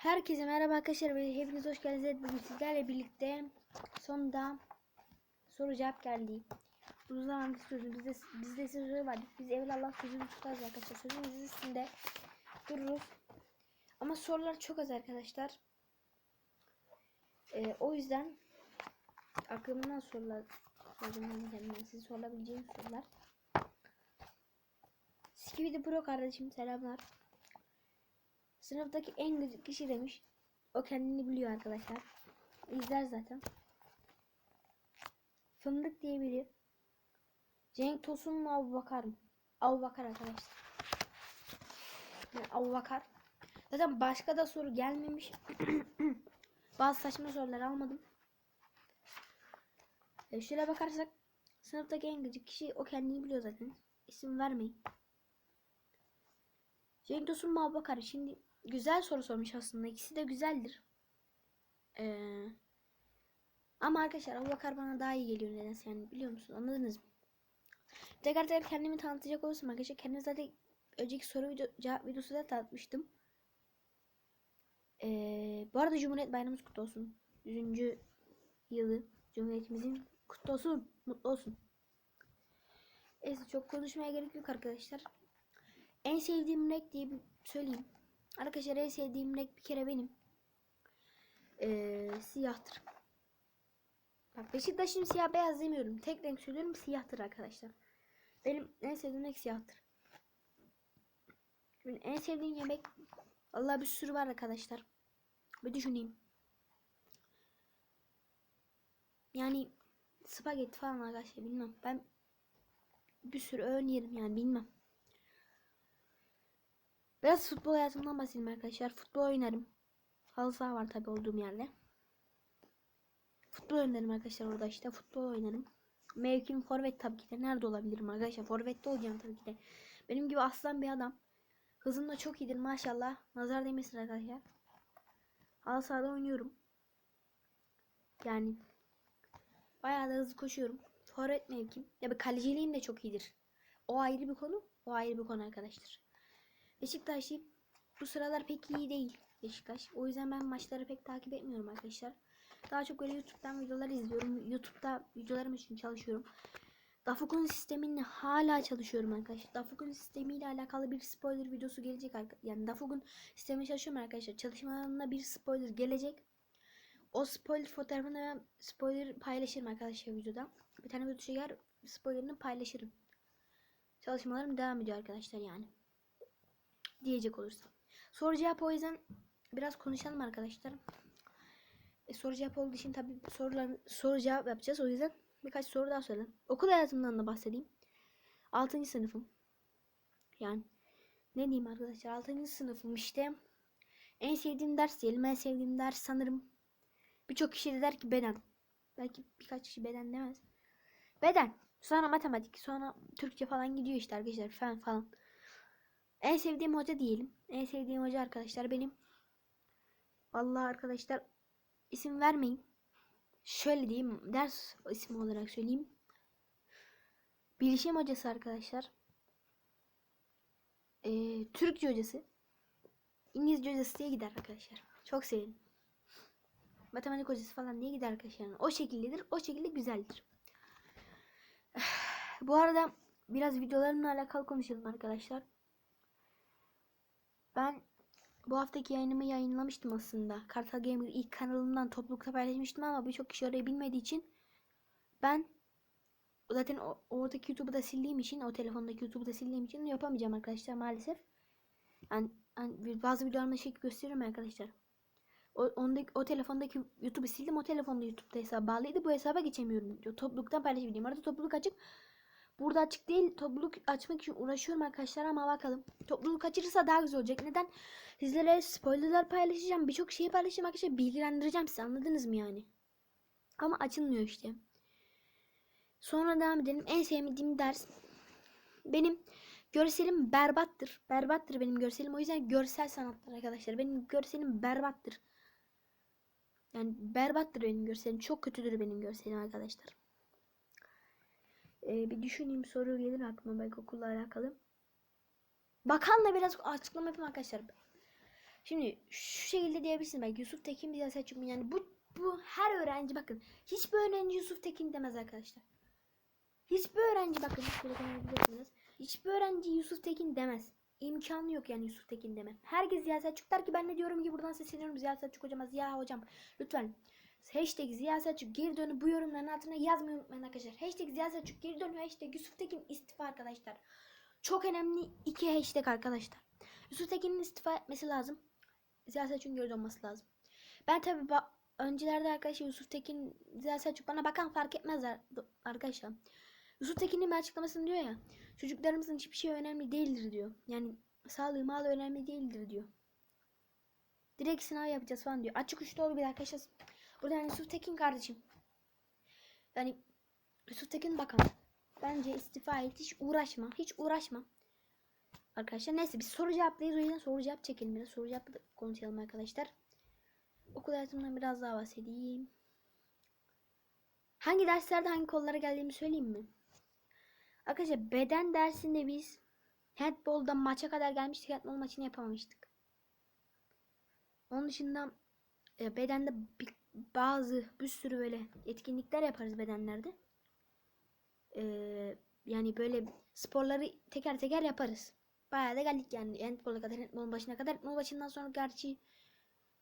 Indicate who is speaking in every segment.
Speaker 1: Herkese merhaba arkadaşlar ve hepiniz hoş geldiniz. Bugün sizlerle birlikte sonunda soru cevap geldi. Uzun zamandır sözü bizde, bizde sözü vardı. Biz evvelallah sözünü tutarız arkadaşlar. Sözümüzün üstünde dururuz. Ama sorular çok az arkadaşlar. Ee, o yüzden aklımdan sorular sordum kendime. Size sorulabileceğim sorular. Skibidi Pro kardeşim selamlar. Sınıftaki en gıcık kişi demiş. O kendini biliyor arkadaşlar. İzler zaten. Fındık diye biri. Cenk Tosun mu Abu Bakar mı? Abu Bakar arkadaşlar. Yani Abu Bakar. Zaten başka da soru gelmemiş. Bazı saçma sorular almadım. E şöyle bakarsak sınıftaki en gıcık kişi o kendini biliyor zaten. İsim vermeyin. Cenk Tosun mu Abu Bakar? Şimdi güzel soru sormuş aslında. İkisi de güzeldir. Ee, ama arkadaşlar Abu Bakar bana daha iyi geliyor nedense yani biliyor musun? Anladınız mı? Tekrar tekrar kendimi tanıtacak olursam arkadaşlar kendimi zaten önceki soru video, cevap videosu da tanıtmıştım. Ee, bu arada Cumhuriyet Bayramımız kutlu olsun. 100. yılı Cumhuriyetimizin kutlu olsun. Mutlu olsun. Neyse çok konuşmaya gerek yok arkadaşlar. En sevdiğim renk diye bir söyleyeyim. Arkadaşlar en sevdiğim renk bir kere benim. Ee, siyahtır. Bak Beşiktaş'ın siyah beyaz demiyorum. Tek renk söylüyorum siyahtır arkadaşlar. Benim en sevdiğim renk siyahtır. Benim en sevdiğim yemek Allah bir sürü var arkadaşlar. Bir düşüneyim. Yani spagetti falan arkadaşlar bilmem. Ben bir sürü öğün yerim yani bilmem. Biraz futbol hayatımdan bahsedeyim arkadaşlar. Futbol oynarım. Halı saha var tabi olduğum yerde. Futbol oynarım arkadaşlar orada işte. Futbol oynarım. Mevkim forvet tabii ki de. Nerede olabilirim arkadaşlar? Forvette olacağım tabii ki de. Benim gibi aslan bir adam. Hızım da çok iyidir maşallah. Nazar değmesin arkadaşlar. Halı sahada oynuyorum. Yani bayağı da hızlı koşuyorum. Forvet mevkim. Ya bir kaleciliğim de çok iyidir. O ayrı bir konu. O ayrı bir konu arkadaşlar. Beşiktaş'ı bu sıralar pek iyi değil Beşiktaş. O yüzden ben maçları pek takip etmiyorum arkadaşlar. Daha çok böyle YouTube'dan videolar izliyorum. YouTube'da videolarım için çalışıyorum. Dafukun sisteminle hala çalışıyorum arkadaşlar. Dafukun sistemiyle alakalı bir spoiler videosu gelecek. Yani Dafukun sistemi çalışıyorum arkadaşlar. Çalışmalarında bir spoiler gelecek. O spoiler fotoğrafını ben spoiler paylaşırım arkadaşlar videoda. Bir tane video çeker spoilerini paylaşırım. Çalışmalarım devam ediyor arkadaşlar yani diyecek olursam. Soru cevap o yüzden biraz konuşalım arkadaşlar. E, soru cevap olduğu için tabi sorular soru cevap yapacağız. O yüzden birkaç soru daha soralım. Okul hayatımdan da bahsedeyim. 6. sınıfım. Yani ne diyeyim arkadaşlar 6. sınıfım işte. En sevdiğim ders diyelim. En sevdiğim ders sanırım birçok kişi de der ki beden. Belki birkaç kişi beden demez. Beden. Sonra matematik. Sonra Türkçe falan gidiyor işte arkadaşlar. Fen falan. En sevdiğim hoca diyelim. En sevdiğim hoca arkadaşlar benim. Vallahi arkadaşlar isim vermeyin. Şöyle diyeyim ders ismi olarak söyleyeyim. Bilişim hocası arkadaşlar. Ee, Türkçe hocası. İngilizce hocası diye gider arkadaşlar. Çok severim. Matematik hocası falan diye gider arkadaşlar. O şekildedir. O şekilde güzeldir. Bu arada biraz videolarımla alakalı konuşalım arkadaşlar. Ben bu haftaki yayınımı yayınlamıştım aslında. Kartal Gamer ilk kanalımdan toplulukta paylaşmıştım ama birçok kişi orayı bilmediği için ben zaten o, oradaki YouTube'u da sildiğim için o telefondaki YouTube'u da sildiğim için yapamayacağım arkadaşlar maalesef. Yani, yani bazı videolarımda şey gösteriyorum arkadaşlar. O, ondaki, o telefondaki YouTube'u sildim. O telefonda YouTube'da hesap bağlıydı. Bu hesaba geçemiyorum. Topluluktan paylaşabildiğim. Arada topluluk açık. Burada açık değil. Topluluk açmak için uğraşıyorum arkadaşlar ama bakalım. Topluluk açılırsa daha güzel olacak. Neden? Sizlere spoilerlar paylaşacağım. Birçok şeyi paylaşacağım arkadaşlar. Bilgilendireceğim sizi. Anladınız mı yani? Ama açılmıyor işte. Sonra devam edelim. En sevmediğim ders. Benim görselim berbattır. Berbattır benim görselim. O yüzden görsel sanatlar arkadaşlar. Benim görselim berbattır. Yani berbattır benim görselim. Çok kötüdür benim görselim arkadaşlar. Ee, bir düşüneyim soru gelir aklıma belki okulla alakalı. Bakanla biraz açıklama yapayım arkadaşlar. Şimdi şu şekilde diyebilirsin belki Yusuf Tekin bir Selçuk mu? Yani bu bu her öğrenci bakın. Hiçbir öğrenci Yusuf Tekin demez arkadaşlar. Hiçbir öğrenci bakın. Hiçbir öğrenci Yusuf Tekin demez. İmkanı yok yani Yusuf Tekin deme. Herkes Ziya Selçuk der ki ben ne diyorum ki buradan sesleniyorum Ziya Selçuk hocama. Ziya hocam lütfen Hashtag Ziya Selçuk geri dönü bu yorumların altına yazmayı unutmayın arkadaşlar. Hashtag Ziya Selçuk geri dönüyor. Hashtag Yusuf Tekin istifa arkadaşlar. Çok önemli iki hashtag arkadaşlar. Yusuf Tekin'in istifa etmesi lazım. Ziya Selçuk'un geri dönmesi lazım. Ben tabi öncelerde arkadaşlar Yusuf Tekin, Ziya Selçuk bana bakan fark etmezler arkadaşlar. Yusuf Tekin'in bir açıklamasını diyor ya. Çocuklarımızın hiçbir şey önemli değildir diyor. Yani sağlığı malı önemli değildir diyor. Direkt sınav yapacağız falan diyor. Açık uçlu olabilir arkadaşlar. Burada yani Yusuf Tekin kardeşim. Yani Yusuf Tekin bakan. Bence istifa et. Hiç uğraşma. Hiç uğraşma. Arkadaşlar neyse biz soru cevaplayız. O yüzden soru cevap çekelim biraz. Soru cevap konuşalım arkadaşlar. Okul hayatımdan biraz daha bahsedeyim. Hangi derslerde hangi kollara geldiğimi söyleyeyim mi? Arkadaşlar beden dersinde biz handbolda maça kadar gelmiştik. Handbol maçını yapamamıştık. Onun dışında e, bedende bir, bazı bir sürü böyle etkinlikler yaparız bedenlerde. E, yani böyle sporları teker teker yaparız. Bayağı da geldik yani handbola kadar, handbolun başına kadar. Handbol başından sonra gerçi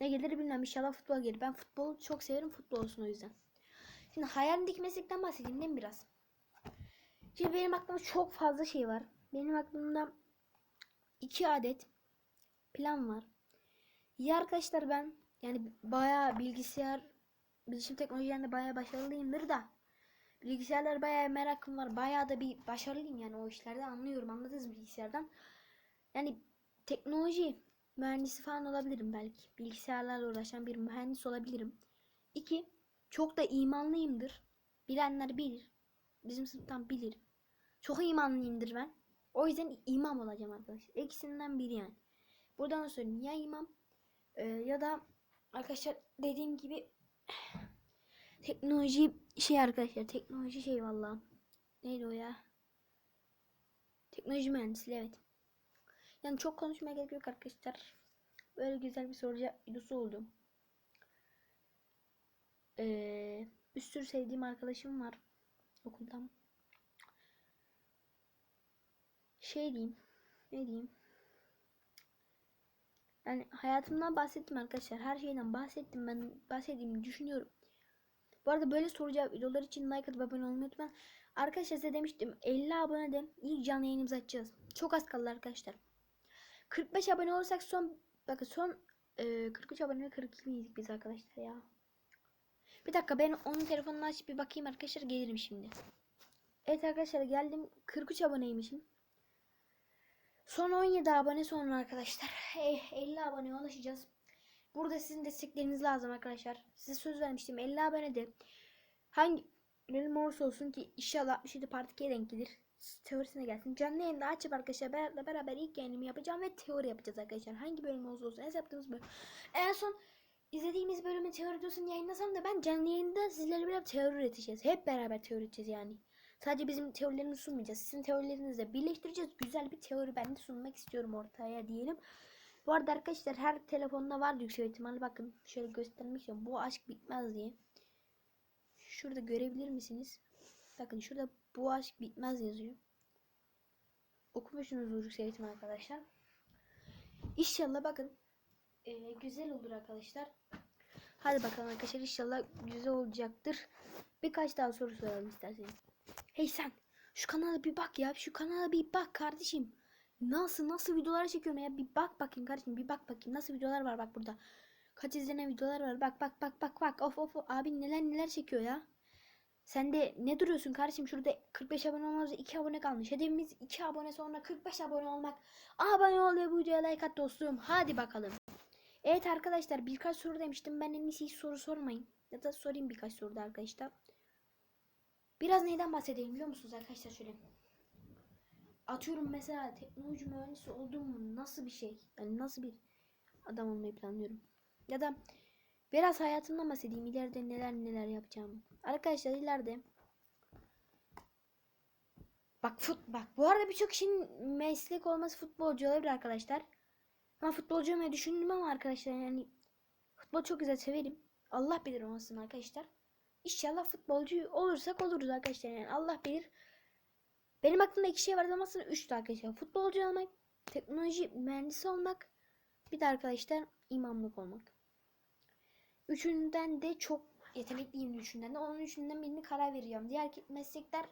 Speaker 1: ne gelir bilmem inşallah futbol gelir. Ben futbolu çok severim futbol olsun o yüzden. Şimdi hayalimdeki meslekten bahsedeyim değil mi biraz? Şimdi benim aklımda çok fazla şey var. Benim aklımda iki adet plan var. Ya arkadaşlar ben yani bayağı bilgisayar bilişim teknolojilerinde bayağı başarılıyımdır da bilgisayarlar bayağı merakım var. Bayağı da bir başarılıyım yani o işlerde anlıyorum. Anladınız bilgisayardan. Yani teknoloji mühendisi falan olabilirim belki. Bilgisayarlarla uğraşan bir mühendis olabilirim. İki, çok da imanlıyımdır. Bilenler bilir. Bizim sınıftan bilir. Çok imanlıyımdır ben. O yüzden imam olacağım arkadaşlar. İkisinden biri yani. Buradan söyleyeyim ya imam e, ya da arkadaşlar dediğim gibi teknoloji şey arkadaşlar teknoloji şey valla. Neydi o ya? Teknoloji mühendisliği evet. Yani çok konuşmaya gerek yok arkadaşlar. Böyle güzel bir soru videosu oldu. Ee, bir sürü sevdiğim arkadaşım var okuldan. Şey diyeyim. Ne diyeyim? Yani hayatımdan bahsettim arkadaşlar. Her şeyden bahsettim. Ben bahsettiğimi düşünüyorum. Bu arada böyle soru cevap videolar için like atıp abone olmayı unutmayın. Arkadaşlar size demiştim 50 abone de ilk canlı yayınımızı açacağız. Çok az kaldı arkadaşlar. 45 abone olursak son bakın son e, 43 abone ve 42 miydik biz arkadaşlar ya. Bir dakika ben onun telefonunu açıp bir bakayım arkadaşlar gelirim şimdi. Evet arkadaşlar geldim 43 aboneymişim. Son 17 abone sonra arkadaşlar. Eh, 50 aboneye ulaşacağız. Burada sizin destekleriniz lazım arkadaşlar. Size söz vermiştim 50 abonede hangi benim olursa olsun ki inşallah 67 part 2'ye denk gelir. Teorisine gelsin. Canlı yayında açıp arkadaşlar beraber, beraber ilk yayınımı yapacağım ve teori yapacağız arkadaşlar. Hangi bölüm olursa olsun en yaptığımız bölüm. En son izlediğimiz bölümün teori videosunu yayınlasam da ben canlı yayında sizlerle beraber teori üreteceğiz. Hep beraber teori üreteceğiz yani. Sadece bizim teorilerimizi sunmayacağız. Sizin teorilerinizle birleştireceğiz. Güzel bir teori ben de sunmak istiyorum ortaya diyelim. Bu arada arkadaşlar her telefonda var yüksek ihtimalle. Bakın şöyle göstermek istiyorum. Bu aşk bitmez diye. Şurada görebilir misiniz? Bakın şurada bu aşk bitmez yazıyor. Okumuşsunuzdur yüksek ihtimal arkadaşlar. İnşallah bakın ee, güzel olur arkadaşlar. Hadi bakalım arkadaşlar inşallah güzel olacaktır. Birkaç daha soru soralım isterseniz. Hey sen şu kanala bir bak ya. Şu kanala bir bak kardeşim. Nasıl nasıl videolar çekiyorum ya. Bir bak bakayım kardeşim. Bir bak bakayım. Nasıl videolar var bak burada. Kaç izlenen videolar var. Bak bak bak bak bak. Of of. Abi neler neler çekiyor ya. Sen de ne duruyorsun kardeşim? Şurada 45 abone olmamıza 2 abone kalmış. Hedefimiz 2 abone sonra 45 abone olmak. Abone ol ve bu videoya like at dostum. Hadi bakalım. Evet arkadaşlar birkaç soru demiştim. Ben en iyisi soru sormayın. Ya da sorayım birkaç soru da arkadaşlar. Biraz neyden bahsedelim biliyor musunuz arkadaşlar şöyle. Atıyorum mesela teknoloji mühendisi oldum mu nasıl bir şey? Yani nasıl bir adam olmayı planlıyorum. Ya da biraz hayatımdan bahsedeyim. İleride neler neler yapacağım. Arkadaşlar ileride Bak fut bak bu arada birçok kişinin meslek olması futbolcu olabilir arkadaşlar. Ama futbolcu olmayı düşündüm ama arkadaşlar yani futbol çok güzel severim. Allah bilir olmasın arkadaşlar. İnşallah futbolcu olursak oluruz arkadaşlar yani Allah bilir. Benim aklımda iki şey vardı ama aslında üçtü arkadaşlar. Futbolcu olmak, teknoloji mühendisi olmak, bir de arkadaşlar imamlık olmak. Üçünden de çok yetenekliyim üçünden de. Onun üçünden birini karar vereceğim. Diğer meslekler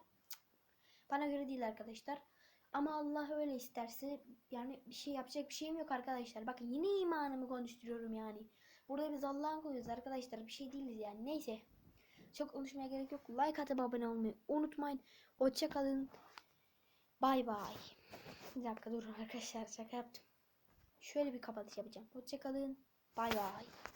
Speaker 1: bana göre değil arkadaşlar. Ama Allah öyle isterse yani bir şey yapacak bir şeyim yok arkadaşlar. Bakın yine imanımı konuşturuyorum yani. Burada biz Allah'ın kuluyuz arkadaşlar. Bir şey değiliz yani. Neyse. Çok konuşmaya gerek yok. Like atıp abone olmayı unutmayın. Hoşça kalın. Bay bay. Bir dakika durun arkadaşlar şaka yaptım. Şöyle bir kapatış yapacağım. Hoşça kalın. Bay bay.